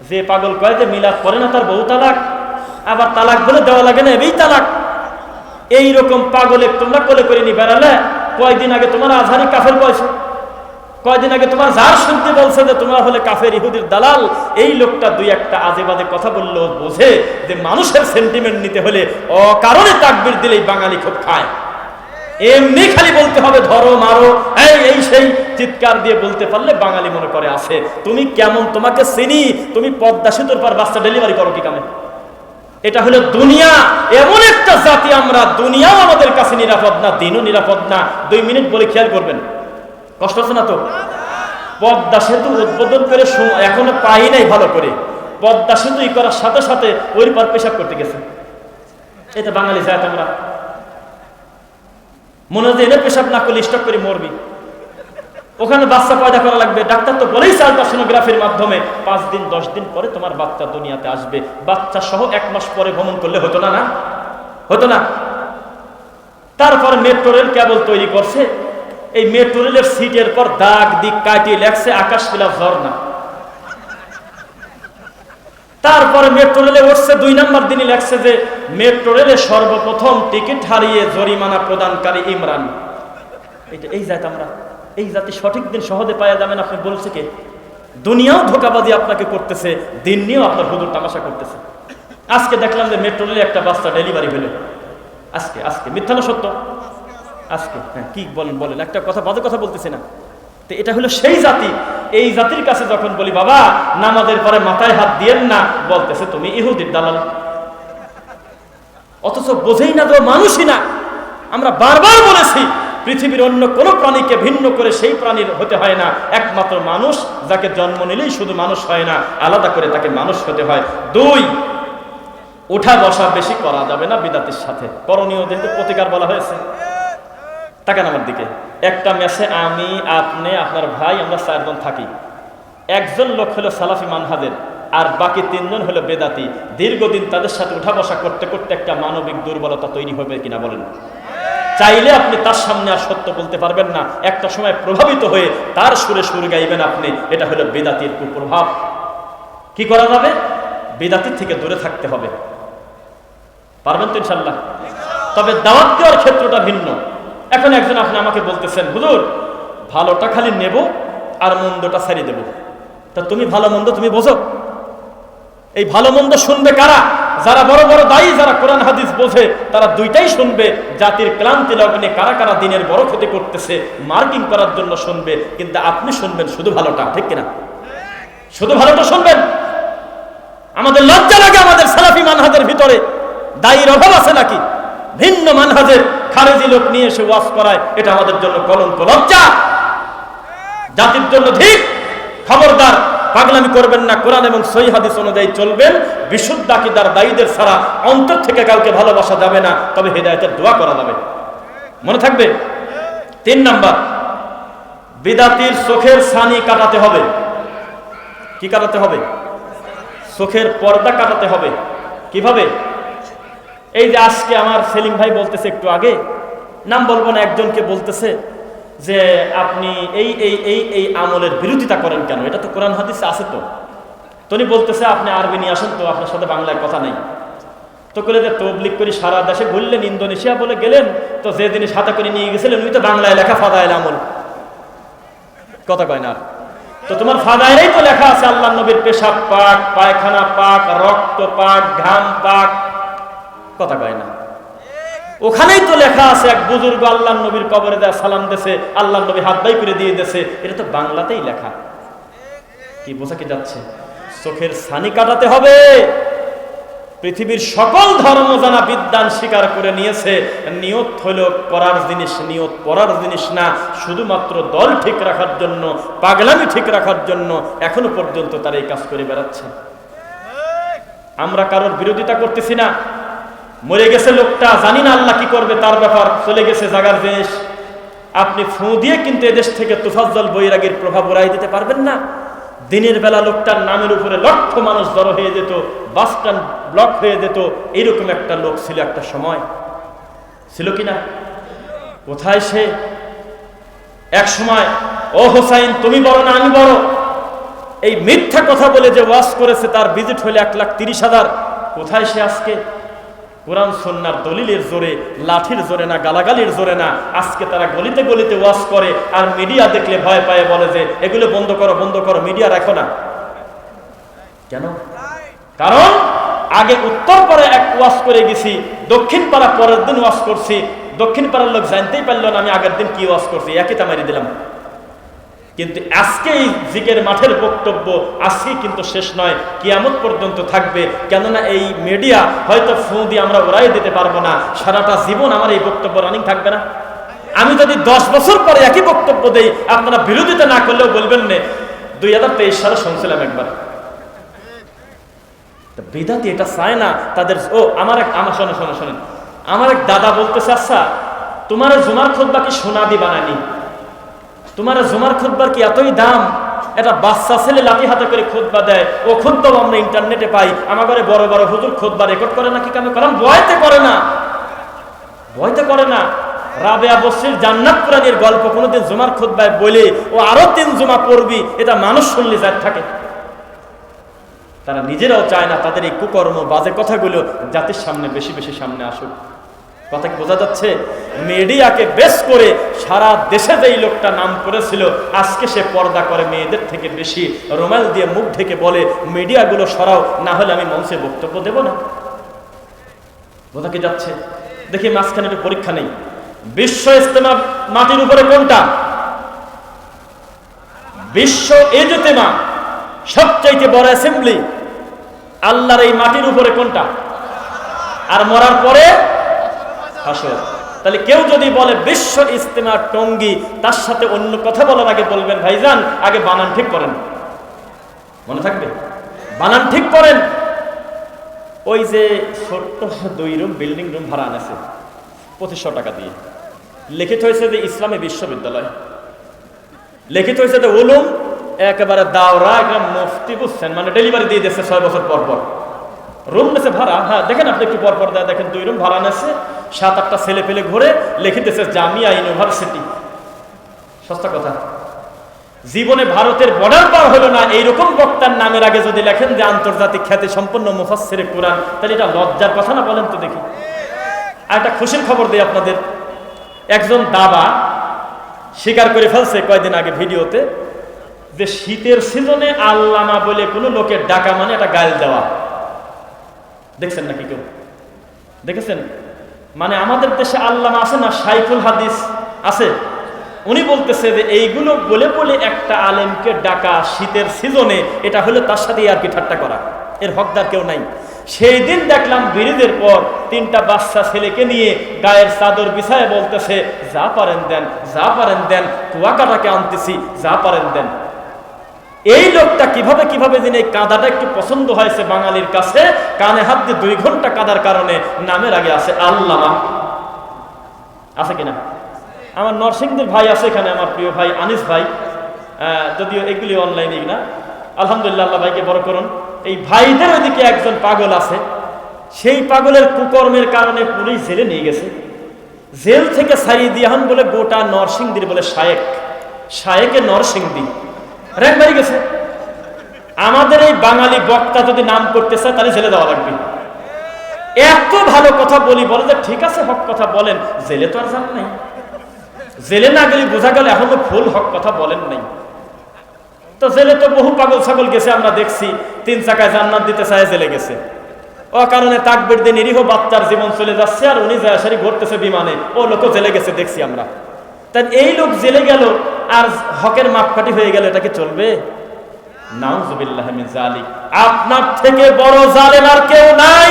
যে পাগল কয় যে মিলাদ করে না তার বহু তালাক? আবার তালাক বলে দেওয়া লাগে না এই তালাক। এই রকম পাগলে তোমরা কোলে করে নি বেড়ালে কয়দিন আগে তোমার আজহারি কাফের বয়সে কয়দিন আগে তোমার যার শুনতে বলছে যে তোমার হলে কাফের ইহুদির দালাল, এই লোকটা দুই একটা আজে বাজে কথা বলল বোঝে যে মানুষের সেন্টিমেন্ট নিতে হলে অকারণে তাকবির দিলেই বাঙালি খুব খায়। এমনি খালি বলতে হবে, ধরো, মারো। এই এই, সেই চিৎকার দিয়ে বলতে পারলে বাঙালি মনে করে আছে তুমি কেমন, তোমাকে চিনি? তুমি পদ্মা সেতুর পর বাচ্চা ডেলিভারি করো কি কামে? এটা হলো দুনিয়া। এমন একটা জাতি আমরা, দুনিয়াও আমাদের কাছে নিরাপদ না, দিনও নিরাপদ না। দুই মিনিট বলে খেয়াল করবেন। কষ্ট হচ্ছে না তো? পদ্মা সেতু উদ্বোধন করে এখনও পাই নাই ভালো করে। পদ্মা সেতু ই করার সাথে সাথে ওই পর পেশাব করতে গেছে। এটা বাঙালি জাত আমরা। মনে হয় এনে পেশাব না করলে স্টক করে মরবি। ওখানে বাচ্চা পয়দা করা লাগবে। ডাক্তার তো বলেই আলট্রাসোনোগ্রাফির মাধ্যমে পাঁচ দিন, দশ দিন পরে তোমার বাচ্চা দুনিয়াতে আসবে। বাচ্চা সহ এক মাস পরে ভ্রমণ করলে হতো না না? হতো না। তারপরে মেট্রো রেল কেবল তৈরি করছে। এই মেট্রো রেলের সিটের পর দাগ, দিক কাটিয়ে লেখছে, আকাশ পিলা ঝর্ণা। তারপরে মেট্রো রেলে উঠছে, দুই নম্বর দিনই লেখছে যে মেট্রো রেলে সর্বপ্রথম টিকিট হারিয়ে জরিমানা প্রদানকারী ইমরান। এটা এই জাত আমরা, এই জাতি সঠিক দিন সহজে পাওয়া যাবেন আপনি বলছে কে? দুনিয়াও ধোকাবাজি আপনাকে করতেছে, দিন নিয়েও আপনার হুদুর তামাশা করতেছে। আজকে দেখলাম যে মেট্রো রেলে একটা বাচ্চা ডেলিভারি হলো আজকে আজকে, মিথ্যা না সত্য? আজকে হ্যাঁ কি বলেন বলেন, একটা কথা বাজে কথা বলতেছি না। তো এটা হলো সেই জাতি এই জাতির কাছে যখন বলি, বাবা, নামাজের পরে মাথায় হাত দিয়েন না, বলতেছে, তুমি ইহুদির দালাল। অথচ বোঝেই না তো মানুষই না। আমরা বারবার বলেছি, পৃথিবীর অন্য কোনো প্রাণীকে ভিন্ন করে সেই প্রাণীর হতে হয় না। একমাত্র মানুষ যাকে জন্ম নিলেই শুধু মানুষ হয় না, আলাদা করে তাকে মানুষ হতে হয়। দুই ওঠা বসা বেশি করা যাবে না বিদাতির সাথে। করণীয় যেহেতু প্রতিকার বলা হয়েছে। তাকান আমার দিকে। একটা মেসে আমি, আপনি, আপনার ভাই, আমরা চারজন থাকি। একজন লোক হলো সালাফি মানহাদের আর বাকি তিনজন হলো বেদাতি। দীর্ঘদিন তাদের সাথে উঠা বসা করতে করতে একটা মানবিক দুর্বলতা তৈরি হবে কিনা বলেন। চাইলে আপনি তার সামনে আর সত্য বলতে পারবেন না। একটা সময় প্রভাবিত হয়ে তার সুরে সুর গাইবেন আপনি। এটা হলো বেদাতির কুপ্রভাব। কি করা যাবে? বেদাতির থেকে দূরে থাকতে হবে। পারবেন তো ইনশাল্লাহ তবে দাওয়াত দেওয়ার ক্ষেত্রটা ভিন্ন। এখন একজন আপনি আমাকে বলতেছেন, হুজুর, ভালোটা খালি নেব আর মন্দটা ছাড়িয়ে দেব। তা তুমি ভালো মন্দ তুমি বোঝো? এই ভালো মন্দ শুনবে কারা? যারা বড় বড় দায়ী, যারা কোরআন, হাদিস বোঝে, তারা দুইটাই শুনবে। জাতির ক্লান্তি লগ্নে কারা কারা দিনের বড় ক্ষতি করতেছে, মার্কিং করার জন্য শুনবে, কিন্তু আপনি শুনবেন শুধু ভালোটা, ঠিক কিনা? শুধু ভালোটা শুনবেন? আমাদের লজ্জা লাগে আমাদের সালাফি মানহাজের ভিতরে। দায়ীর অভাব আছে নাকি? ভিন্ন মানহাজের খারেজি লোক নিয়ে এসে ওয়াজ করায়, এটা আমাদের জন্য কলঙ্ক, লজ্জা। জাতির জন্য ঠিক। খবরদার, পাগলামি করবেন না, কোরআন এবং সহি হাদিস অনুযায়ী চলবেন। বিশুদ্ধ আকিদার দায়ীদের ছাড়া অন্তর থেকে কাউকে ভালোবাসা যাবে না, তবে হেদায়তের দোয়া করা যাবে। মনে থাকবে? তিন নাম্বার, বিদাতির চোখের সানি কাটাতে হবে। কি কাটাতে হবে? চোখের পর্দা কাটাতে হবে। কীভাবে? এই যে আজকে আমার সেলিম ভাই বলতেছে একটু আগে, নাম বলব না, একজনকে বলতেছে যে আপনি এই এই এই এই আমলের বিরোধিতা করেন কেন? এটা তো কোরআন হাদিসে আছে তো। তনি বলতেছে, আপনি আরবি নিয়ে আসেন, তো আপনার সাথে বাংলায় কথা নেই। তো করে যে তবলিক করে সারা দেশে ঘুরলেন, ইন্দোনেশিয়া বলে গেলেন, তো যে জিনিস হাতে করে নিয়ে গেছিলেন, উনি তো বাংলায় লেখা ফাদাইল আমল। কথা কয় না তো তোমার ফাদাইলেই তো লেখা আছে, আল্লাহ নবীর পেশাব পাক, পায়খানা পাক, রক্ত পাক, ঘাম পাক কথা কয় না। ওখানেই তো লেখা আছে, এক বুজুর্গ আল্লাহ নবীর কবরে দেয় সালাম দেশে আল্লাহ নবী হাত বাই করে দিয়ে দেশে এটা তো বাংলাতেই লেখা। কি বোঝা কি যাচ্ছে? চোখের ছানি কাটাতে হবে। পৃথিবীর সকল ধর্ম জানা বিদ্যান স্বীকার করে নিয়েছে, নিয়ত হলো করার জিনিস, নিয়ত পড়ার জিনিস না। শুধুমাত্র দল ঠিক রাখার জন্য, পাগলামি ঠিক রাখার জন্য এখনও পর্যন্ত তারা এই কাজ করে বেড়াচ্ছে। আমরা কারোর বিরোধিতা করতেছি না। মরে গেছে লোকটা, জানি না আল্লাহ কি করবে, তার ব্যাপার। চলে গেছে জাগার দেশ। আপনি ফু দিয়ে কিন্তু এদেশ থেকে তুফাজ্জল বৈরাগীর প্রভাব উড়াই দিতে পারবেন না। দিনের বেলা লোকটার নামের উপরে লক্ষ মানুষ জড়ো হয়ে যেত, বাস স্ট্যান্ড ব্লক হয়ে যেত এরকম একটা লোক ছিল একটা সময়। ছিল কি না কোথায় সে? এক সময়, ও হোসাইন, তুমি বড় না, আমি বড়। এই মিথ্যা কথা বলে যে ওয়াশ করেছে, তার ভিজিট হলে এক লাখ তিরিশ হাজার। কোথায় সে আজকে? কোরআন সন্ন্যার দলিলের জোরে, লাঠির জোরে না, গালাগালির জোরে না, আজকে তারা গলিতে গলিতে ওয়াশ করে আর মিডিয়া দেখলে ভয় পায়, বলে যে এগুলো বন্ধ করো বন্ধ করো, মিডিয়া রাখো না। কেন? কারণ আগে উত্তর পাড়ে এক ওয়াশ করে গেছি, দক্ষিণ পাড়া পরের দিন ওয়াশ করছি, দক্ষিণ পাড়ার লোক জানতেই পারল না আমি আগের দিন কি ওয়াশ করছি, একই তামারি দিলাম। কিন্তু আজকে এই জিকের মাঠের বক্তব্য আজকে কিন্তু শেষ নয়, কিয়ামত পর্যন্ত থাকবে। কেননা এই মিডিয়া হয়তো ফোন দিয়ে আমরা ওরাই দিতে পারব না, সারাটা জীবন আমার এই বক্তব্য রানিং থাকবে না। আমি যদি দশ বছর পরে একই বক্তব্য দেই, আপনারা বিরোধিতা না করলেও বলবেন না। দুই হাজার তেইশ সালে শুনছিলাম একবার। বেদাতি এটা চায় না, তাদের ও, আমার এক, আমার শোনো শোনো শোনেন। আমার এক দাদা বলতেছে আচ্ছা তোমার জুমার খোদ বাকি সোনা দি বানানি তোমার জুমার খুতবার কি এতই দাম? এটা বাচ্চা ছেলে লাঠি হাতে করে খুতবা দেয়, ও খুতবাও আমরা ইন্টারনেটে পাই। আমার ঘরে বড় বড় হুজুর খুতবা রেকর্ড করে না কি কামে? কারণ বয়তে করে না। বয়তে করে না। গল্প কোনোদিন জুমার বলে, ও জুমা এটা মানুষ শুনলে থাকে। তারা নিজেরাও চায় না তাদের এই কুকর্ম, বাজে কথাগুলো জাতির সামনে, বেশি বেশি সামনে আসুক। কথা কি বোঝা যাচ্ছে? মিডিয়াকে বেশ করে সারা দেশে যেই লোকটা নাম করেছিল, আজকে সে পর্দা করে মেয়েদের থেকে বেশি। রোমাল দিয়ে মুখ ঢেকে বলে, মিডিয়াগুলো সরাও, না হলে আমি মঞ্চে বক্তব্য দেব না। বোঝা কি যাচ্ছে? দেখি মাঝখানে একটু পরীক্ষা নেই। বিশ্ব ইস্তেমা মাটির উপরে কোনটা? বিশ্ব এজতেমা সবচাইতে বড় অ্যাসেম্বলি। আল্লাহর এই মাটির উপরে কোনটা? আর মরার পরে হাসর তাহলে কেউ যদি বলে বিশ্ব ইস্তেমা টঙ্গি, তার সাথে অন্য কথা বলার আগে বলবেন, ভাইজান, আগে বানান ঠিক করেন। মনে থাকবে? বানান ঠিক করেন। ওই যে ছোট্ট দুই রুম, বিল্ডিং রুম ভাড়া আনেছে, পঁচিশশো টাকা দিয়ে। লিখিত হয়েছে যে ইসলামী বিশ্ববিদ্যালয়। লিখিত হয়েছে যে উলুম, একেবারে দাওরা, একদম মুফতি বুঝছেন মানে ডেলিভারি দিয়ে দিচ্ছে ছয় বছর পর পর। রুম নেছে ভাড়া হ্যাঁ দেখেন আপনি একটু পর পর দেখেন, দুই রুম ভাড়া নেছে সাত আটটা ছেলে পেলে ঘুরে লিখিতেছে জামিয়া ইউনিভার্সিটি। সস্তা কথা। জীবনে ভারতের বর্ডার পার হলো না, এইরকম বক্তার নামের আগে যদি লেখেন যে আন্তর্জাতিক খ্যাতি সম্পন্ন মুফাসসিরে কোরআন, তাহলে এটা লজ্জার কথা না বলেন তো দেখি। আর একটা খুশির খবর দিই আপনাদের। একজন দাবা স্বীকার করে ফেলছে কয়েকদিন আগে ভিডিওতে যে শীতের সিজনে আল্লামা বলে কোনো লোকের ডাকা মানে এটা গাল দেওয়া। দেখছেন নাকি কেউ? দেখেছেন? মানে আমাদের দেশে আল্লামা আছে না, সাইফুল হাদিস আছে। উনি বলতেছে যে এইগুলো বলে বলে একটা আলেমকে ডাকা শীতের সিজনে এটা হলে তার সাথে আর কি ঠাট্টা করা। এর হকদার কেউ নাই। সেই দিন দেখলাম বিরিদের পর তিনটা বাচ্চা ছেলেকে নিয়ে গায়ের চাদর বিছায় বলতেছে, যা পারেন দেন, যা পারেন দেন, কুয়াকাটাকে আনতেছি, যা পারেন দেন। এই লোকটা কীভাবে কীভাবে দিন এই কাদাটা একটু পছন্দ হয়েছে বাঙালির কাছে, কানে হাত দিয়ে দুই ঘণ্টা কাদার কারণে নামের আগে আছে আল্লামা। আছে কিনা? আমার নরসিংদের ভাই আছে এখানে, আমার প্রিয় ভাই আনিস ভাই। যদিও এগুলি অনলাইনে না। আলহামদুলিল্লাহ, আল্লাহ ভাইকে বড় করুন। এই ভাইদের ওইদিকে একজন পাগল আছে। সেই পাগলের কুকর্মের কারণে পুলিশ জেলে নিয়ে গেছে। জেল থেকে সারিয়ে দিয়াহান বলে গোটা নরসিংদীর বলে শায়েক। শায়েকে নরসিংদী। র্যাঙ্ক বাড়ি গেছে। আমাদের এই বাঙালি বক্তা যদি নাম করতে চায়, তাহলে জেলে দেওয়া লাগবে। এত ভালো কথা বলি, বলে যে ঠিক আছে, হক কথা বলেন। জেলে তো আর যান নাই। জেলে না গেলে বোঝা গেল এখন তো ফুল হক কথা বলেন নাই। তো জেলে তো বহু পাগল ছাগল গেছে, আমরা দেখছি। তিন চাকায় জান্নাত দিতে চায়, জেলে গেছে। ও কারণে তাকবির দিয়ে নিরীহ বাচ্চার জীবন চলে যাচ্ছে, আর উনি যায় সারি ঘুরতেছে বিমানে। ও লোক জেলে গেছে, দেখছি আমরা। তাই এই লোক জেলে গেল, আর হকের মাপকাঠি হয়ে গেল, এটা কি চলবে? আপনার থেকে বড় জালেম আর কেউ নাই।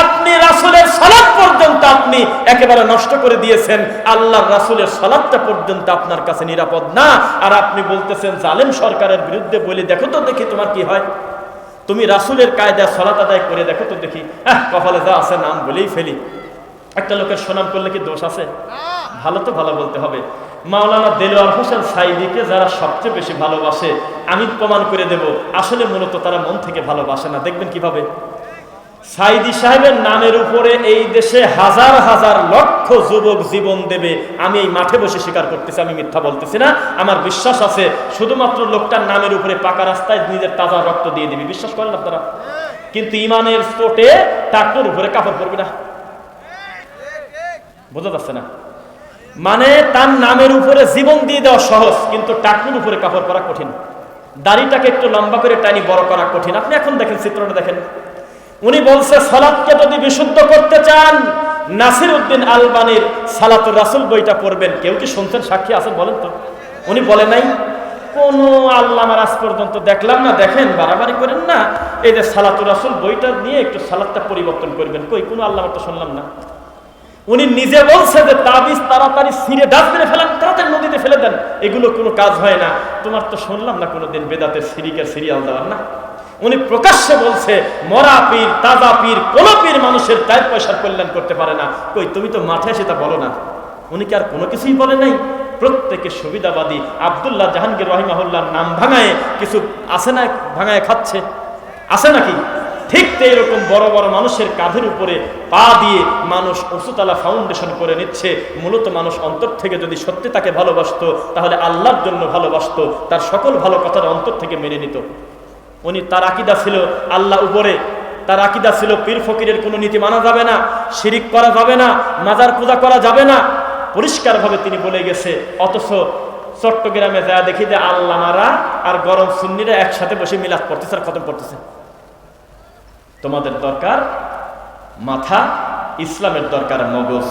আপনি রাসূলের সালাত পর্যন্ত আপনি একেবারে নষ্ট করে দিয়েছেন। আল্লাহর রাসূলের সালাতটা পর্যন্ত আপনার কাছে নিরাপদ না। আর আপনি বলতেছেন, জালেম সরকারের বিরুদ্ধে বলে, দেখো তো দেখি তোমার কি হয়। তুমি রাসূলের কায়দায় সালাত আদায় করে দেখো তো দেখি। হ্যাঁ কপালে যা আছে নাম বলেই ফেলি। একটা লোকের সুনাম করলে কি দোষ আছে? ভালো তো ভালো বলতে হবে। মাওলানা দেলোয়ার হোসেন সাইদিকে যারা সবচেয়ে বেশি ভালোবাসে, আমি প্রমাণ করে দেব, আসলে মূলত তারা মন থেকে ভালোবাসে না। দেখবেন কীভাবে? সাইদি সাহেবের নামের উপরে এই দেশে হাজার হাজার লক্ষ যুবক জীবন দেবে। আমি এই মাঠে বসে স্বীকার করতেছি, আমি মিথ্যা বলতেছি না। আমার বিশ্বাস আছে, শুধুমাত্র লোকটার নামের উপরে পাকা রাস্তায় নিজের তাজা রক্ত দিয়ে দিবি। বিশ্বাস করেন আপনারা? কিন্তু ইমানের চোটে টাকুর উপরে কাপড় পরবে না। বোঝা যাচ্ছে না? মানে তার নামের উপরে জীবন দিয়ে দেওয়া সহজ, কিন্তু টাকুর উপরে কাপড় পরা কঠিন। দাড়িটাকে একটু লম্বা করে টানি, বড় করা কঠিন। আপনি এখন দেখেন, চিত্রটা দেখেন। উনি বলছে সালাদকে যদি বিশুদ্ধ করতে চান, নাসির উদ্দিন আলবানির সালাতুর রাসুল বইটা পড়বেন। কেউ কি শুনছেন, সাক্ষী আছেন বলেন তো? উনি বলে নাই। কোন আল্লাহ আমার আজ পর্যন্ত দেখলাম না, দেখেন, বাড়াবাড়ি করেন না। এই যে সালাতুর রাসুল বইটা নিয়ে একটু সালাদটা পরিবর্তন করবেন। কই, কোনো আল্লাহ তো শুনলাম না। উনি নিজে বলছে যে তাবিজ তাড়াতাড়ি ছিঁড়ে ডাস্টবিনে ফেলেন তাড়াতাড়ি নদীতে ফেলে দেন। এগুলো কোনো কাজ হয় না। তোমার তো শুনলাম না কোনোদিন বেদাতের সিরিকের সিরিয়াল দেওয়ার, না? উনি প্রকাশ্যে বলছে, মরা পীর, তাজা পীর, কোন পীর মানুষের চার পয়সার কল্যাণ করতে পারে না। কই, তুমি তো মাঠে এসে তা বলো না। উনি কি আর কোনো কিছুই বলে নাই? প্রত্যেকে সুবিধাবাদী। আবদুল্লাহ জাহাঙ্গীর রহিমাহুল্লাহর নাম ভাঙায় কিছু আছে না, ভাঙায় খাচ্ছে? আছে নাকি? ঠিক তো এরকম বড় বড় মানুষের কাঁধের উপরে পা দিয়ে মানুষ উঁচুতলা ফাউন্ডেশন করে নিচ্ছে, মূলত মানুষ অন্তর থেকে যদি সত্যি তাকে ভালোবাসতো, তাহলে আল্লাহর জন্য ভালোবাসতো, তার সকল ভালো কথার অন্তর থেকে মেনে নিত। উনি তার আকিদা ছিল আল্লাহ উপরে, তার আকিদা ছিল পীর ফকিরের কোনো নীতি মানা যাবে না, শিরিক করা যাবে না, মাজার পূজা করা যাবে না। পরিষ্কারভাবে তিনি বলে গেছে, অথচ চট্টগ্রামে যা দেখি যে আল্লাহ মারা আর গরম সুন্নিরা একসাথে বসে মিলাদ পড়তেছে আর খতম করতেছে তোমাদের দরকার মাথা ইসলামের দরকার মগজ।